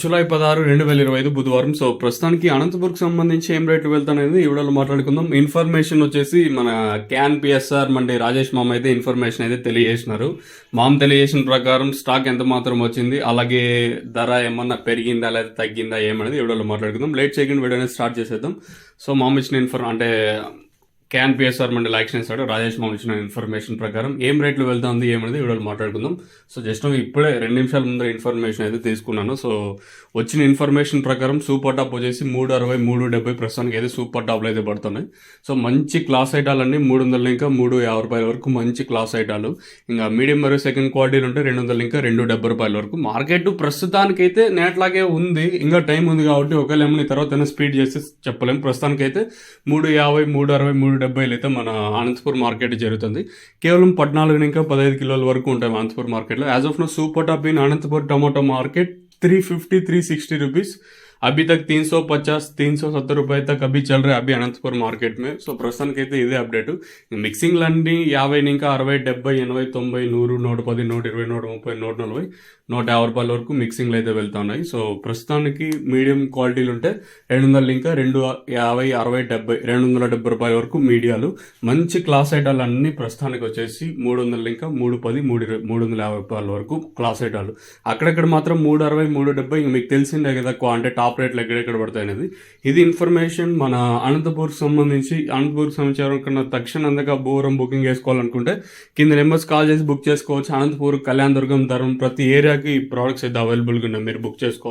July పదహారు రెండు వేల ఇరవై ఐదు బుధవారం. సో ప్రస్తుతానికి అనంతపురంకి సంబంధించి ఏం రేట్లు వెళ్తానేది ఈ వీడియోలో మాట్లాడుకుందాం. ఇన్ఫర్మేషన్ వచ్చేసి మన క్యాన్ పిఎస్ఆర్ మండి రాజేష్ మామ అయితే ఇన్ఫర్మేషన్ అయితే తెలియజేసినారు. మామ తెలియజేసిన ప్రకారం స్టాక్ ఎంత మాత్రం వచ్చింది అలాగే ధర ఏమన్నా పెరిగిందా లేదా తగ్గిందా ఏమనేది ఈ వీడియోలో మాట్లాడుకుందాం. లేట్ చేయకుండా వీడియోనే స్టార్ట్ చేసేద్దాం. సో మామ ఇచ్చిన ఇన్ఫర్ అంటే క్యాన్ పిఎస్ఆర్ మండలి యాక్షన్ చేస్తాడు రాజేష్ మామ ఇచ్చిన ఇన్ఫర్మేషన్ ప్రకారం ఏం రేట్లు వెళ్తుంది ఏమనేది వీడియోలో మాట్లాడుకుందాం. సో జస్ట్ ఇప్పుడే రెండు నిమిషాల ముందర ఇన్ఫర్మేషన్ అయితే తీసుకున్నాను. సో వచ్చిన ఇన్ఫర్మేషన్ ప్రకారం సూపర్ టాప్ వచ్చేసి మూడు అరవై మూడు డెబ్బై ప్రస్తుతానికి అయితే సూపర్ టాప్లు అయితే పడుతున్నాయి. సో మంచి క్లాస్ ఐటాలన్నీ మూడు వందల ఇంకా మూడు యాభై రూపాయల వరకు మంచి క్లాస్ ఐటాలు. ఇంకా మీడియం మరియు సెకండ్ క్వాలిటీలు ఉంటే రెండు వందల ఇంకా రెండు డెబ్బై రూపాయల వరకు. మార్కెట్ ప్రస్తుతానికైతే నేట్లాగే ఉంది. ఇంకా టైం ఉంది కాబట్టి ఒకవేళ ఏమైనా తర్వాత స్పీడ్ చేసి చెప్పలేము ప్రస్తుతానికైతే మూడు యాభై మూడు అరవై మూడు డెబ్బైలు అయితే మన అనంతపూర్ మార్కెట్ జరుగుతుంది. కేవలం పద్నాలుగు ఇంకా పదహైదు కిలోల వరకు ఉంటాయి అనంతపూర్ మార్కెట్లో. As of now super top in Anantapur tomato market three fifty three sixty rupees. अभी तक तीन सौ पचास तीन सौ सत्तर रुपए तक अभी चल रहा है अभी అనంతపురం మార్కెట్ మే సో ప్రస్తుతానికి అయితే ఇదే అప్డేట్ మిక్సింగ్లు అన్ని యాభై ఇంకా అరవై డెబ్బై ఎనభై తొంభై నూరు నూట పది నూట ఇరవై నూట ముప్పై నూట నలభై నూట యాభై రూపాయల వరకు మిక్సింగ్లు అయితే వెళ్తున్నాయి సో ప్రస్తుతానికి మీడియం క్వాలిటీలు ఉంటే రెండు వందలు ఇంకా రెండు యాభై అరవై డెబ్బై రెండు వందల డెబ్బై రూపాయల వరకు మీడియాలు మంచి క్లాస్ ఐటాలు అన్ని ప్రస్తుతానికి వచ్చేసి మూడు వందలు ఇంకా మూడు పది మూడు ఇరవై మూడు వందల యాభై రూపాయల వరకు క్లాస్ ఐటాలు అక్కడక్కడ మాత్రం మూడు అరవై మూడు డెబ్బై ఇంక మీకు తెలిసిందే కదా క్వా- అంటే టాప్ రేట్లు ఎక్కడెక్కడ పడతాయి అనేది. ఇది ఇన్ఫర్మేషన్ మన అనంతపూర్కి సంబంధించి అనంతపూర్కి సమాచారం కన్నా తక్షణ అందక బోరం బుకింగ్ చేసుకోవాలనుకుంటే కింద నెంబర్స్ కాల్ చేసి బుక్ చేసుకోవచ్చు. అనంతపూర్ కళ్యాణ దుర్గం ధరం ప్రతి ఏరియాకి ప్రోడక్ట్స్ అయితే అవైలబుల్గా ఉన్నాయి. మీరు బుక్ చేసుకోవచ్చు